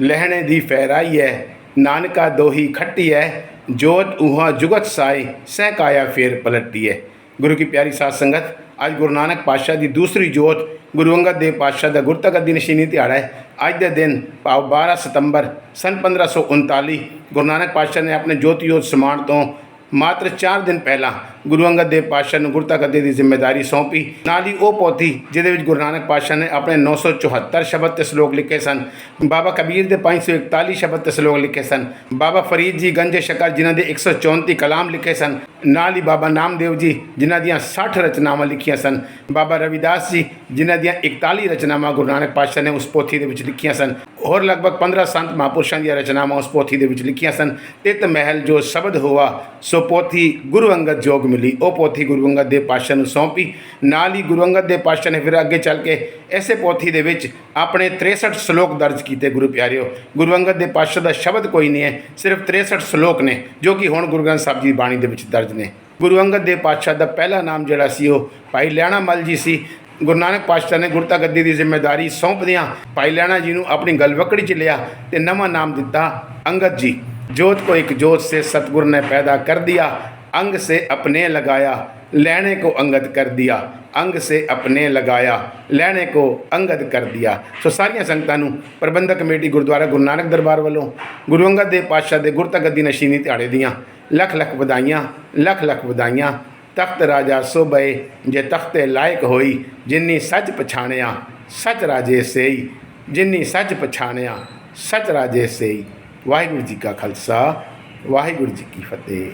ਲਹਿਣੇ ਦੀ ਫਹਿਰਾਈ ਹੈ ਨਾਨਕਾ ਦੋਹੀ ਖੱਟੀ ਹੈ ਜੋਤ ਉਹਾ ਜੁਗਤ ਸਾਈ ਸਹਿ ਕਾਇਆ ਫੇਰ ਪਲਟੀ ਹੈ ਗੁਰੂ ਕੀ ਪਿਆਰੀ ਸਾਧ ਸੰਗਤ, ਅੱਜ ਗੁਰੂ ਨਾਨਕ ਪਾਤਸ਼ਾਹ ਦੀ ਦੂਸਰੀ ਜੋਤ, ਗੁਰੂ ਅੰਗਦ ਦੇਵ ਪਾਤਸ਼ਾਹ ਦਾ ਗੁਰਤਕ ਦੀ ਨਸ਼ੀਨੀ ਦਿਹਾੜਾ ਹੈ ਅੱਜ ਦੇ ਦਿਨ ਭਾਵ 12 ਸਤੰਬਰ ਸਨ 1539 ਗੁਰੂ ਨਾਨਕ ਪਾਤਸ਼ਾਹ ਨੇ ਆਪਣੇ ਜੋਤੀ ਜੋਤ ਸਮਾਨ ਤੋਂ ਮਾਤਰ 4 ਦਿਨ ਪਹਿਲਾਂ ਗੁਰੂ ਅੰਗਦ ਦੇਵ ਪਾਤਸ਼ਾਹ ਨੂੰ ਗੁਰਤਾ ਗੱਦੀ ਦੀ ਜ਼ਿੰਮੇਵਾਰੀ ਸੌਂਪੀ। ਨਾਲ ਹੀ ਉਹ ਪੋਥੀ, ਜਿਹਦੇ ਵਿੱਚ ਗੁਰੂ ਨਾਨਕ ਪਾਤਸ਼ਾਹ ਨੇ ਆਪਣੇ 974 ਸ਼ਬਦ ਤੇ ਸ਼ਲੋਕ ਲਿਖੇ ਸਨ। ਬਾਬਾ ਕਬੀਰ ਦੇ 541 ਸ਼ਬਦ ਤੇ ਸ਼ਲੋਕ ਲਿਖੇ ਸਨ। ਬਾਬਾ ਫਰੀਦ ਜੀ ਗੰਜੇ ਸ਼ਕਰ ਜਿਨ੍ਹਾਂ ਦੇ 134 ਕਲਾਮ ਲਿਖੇ ਸਨ। ਨਾਲ ਹੀ ਬਾਬਾ ਨਾਮਦੇਵ ਜੀ, ਜਿਨ੍ਹਾਂ ਦੀਆਂ 60 ਰਚਨਾਵਾਂ ਲਿਖੀਆਂ ਸਨ। ਬਾਬਾ ਰਵਿਦਾਸ ਜੀ, ਜਿਨ੍ਹਾਂ ਦੀਆਂ 41 ਰਚਨਾਵਾਂ ਗੁਰੂ ਨਾਨਕ ਪਾਤਸ਼ਾਹ ਨੇ ਉਸ ਪੋਥੀ ਦੇ ਵਿੱਚ ਲਿਖੀਆਂ ਸਨ। ਹੋਰ ਲਗਭਗ 15 ਸੰਤ ਮਹਾਂਪੁਰਸ਼ਾਂ ਦੀਆਂ ਰਚਨਾਵਾਂ ਉਸ ਪੋਥੀ ਦੇ ਵਿੱਚ ਲਿਖੀਆਂ ਸਨ। ਤਿਤ ਮਹਿਲ ਜੋ ਸ਼ਬਦ ਹੋਆ, ਸੋ ਪੋਥੀ ਗੁਰੂ ਅੰਗਦ ਜੋਗ ਮਿਲੀ। ਉਹ ਪੋਥੀ ਗੁਰੂ ਅੰਗਦ ਦੇਵ ਪਾਤਸ਼ਾਹ ਨੂੰ ਸੌਂਪੀ। ਨਾਲ ਹੀ ਗੁਰੂ ਅੰਗਦ ਦੇਵ ਪਾਤਸ਼ਾਹ ਨੇ ਫਿਰ ਅੱਗੇ ਚੱਲ ਕੇ ਐਸੇ ਪੋਥੀ ਦੇ ਵਿੱਚ ਆਪਣੇ 63 ਸ਼ਲੋਕ ਦਰਜ ਕੀਤੇ, ਗੁਰੂ ਪਿਆਰਿਓ। ਗੁਰੂ ਅੰਗਦ ਦੇਵ ਪਾਤਸ਼ਾਹ ਦਾ ਸ਼ਬਦ ਕੋਈ ਨਹੀਂ ਹੈ, ਸਿਰਫ 63 ਸ਼ਲੋਕ ਨੇ, ਜੋ ਕਿ ਹੁਣ ਗੁਰੂ ਗ੍ਰੰਥ ਸਾਹਿਬ ਜੀ ਦੀ ਬਾਣੀ ਦੇ ਵਿੱਚ ਦਰਜ ਨੇ। ਗੁਰੂ ਅੰਗਦ ਦੇਵ ਪਾਤਸ਼ਾਹ ਦਾ ਪਹਿਲਾ ਨਾਮ ਜਿਹੜਾ ਸੀ, ਉਹ ਭਾਈ ਲੈਣਾ ਮਲ ਜੀ ਸੀ। ਗੁਰੂ ਨਾਨਕ ਪਾਤਸ਼ਾਹ ਨੇ ਗੁਰਤਾ ਗੱਦੀ ਦੀ ਜ਼ਿੰਮੇਵਾਰੀ ਸੌਂਪਦਿਆਂ ਭਾਈ ਲੈਣਾ ਜੀ ਨੂੰ ਆਪਣੀ ਗਲਵਕੜੀ 'ਚ ਲਿਆ ਤੇ ਨਵਾਂ ਨਾਮ ਦਿੱਤਾ ਅੰਗਦ ਜੀ। ਜੋਤ ਕੋ ਇੱਕ ਜੋਤ ਸੇ ਸਤਗੁਰ ਨੇ ਪੈਦਾ ਕਰ ਦਿਆ अंग से अपने लगाया लेने को अंगद कर दिया ਅੰਗ ਸੇ ਆਪਣੇ ਲਗਾਇਆ ਲੈਣੇ ਕੋ ਅੰਗਦ ਕਰ ਦਿਆ ਸੋ ਸਾਰੀਆਂ ਸੰਗਤਾਂ ਨੂੰ ਪ੍ਰਬੰਧਕ ਕਮੇਟੀ ਗੁਰਦੁਆਰਾ ਗੁਰੂ ਨਾਨਕ ਦਰਬਾਰ ਵੱਲੋਂ ਗੁਰੂ ਅੰਗਦ ਦੇਵ ਪਾਤਸ਼ਾਹ ਦੇ ਗੁਰਤਾ ਗੱਦੀ ਨਸ਼ੀਨੀ ਦਿਹਾੜੇ ਦੀਆਂ ਲੱਖ ਲੱਖ ਵਧਾਈਆਂ ਲੱਖ ਲੱਖ ਵਧਾਈਆਂ ਤਖਤ ਰਾਜਾ ਸੋਬਏ ਜੇ ਤਖਤੇ ਲਾਇਕ ਹੋਈ ਜਿਨੀ ਸੱਚ ਪਛਾਣਿਆ ਸੱਚ ਰਾਜੇ ਸੇਈ ਜਿਨੀ ਸੱਚ ਪਛਾਣਿਆ ਸੱਚ ਰਾਜੇ ਸੇਈ ਵਾਹਿਗੁਰੂ ਜੀ ਕਾ ਖਾਲਸਾ ਵਾਹਿਗੁਰੂ ਜੀ ਕੀ ਫਤਿਹ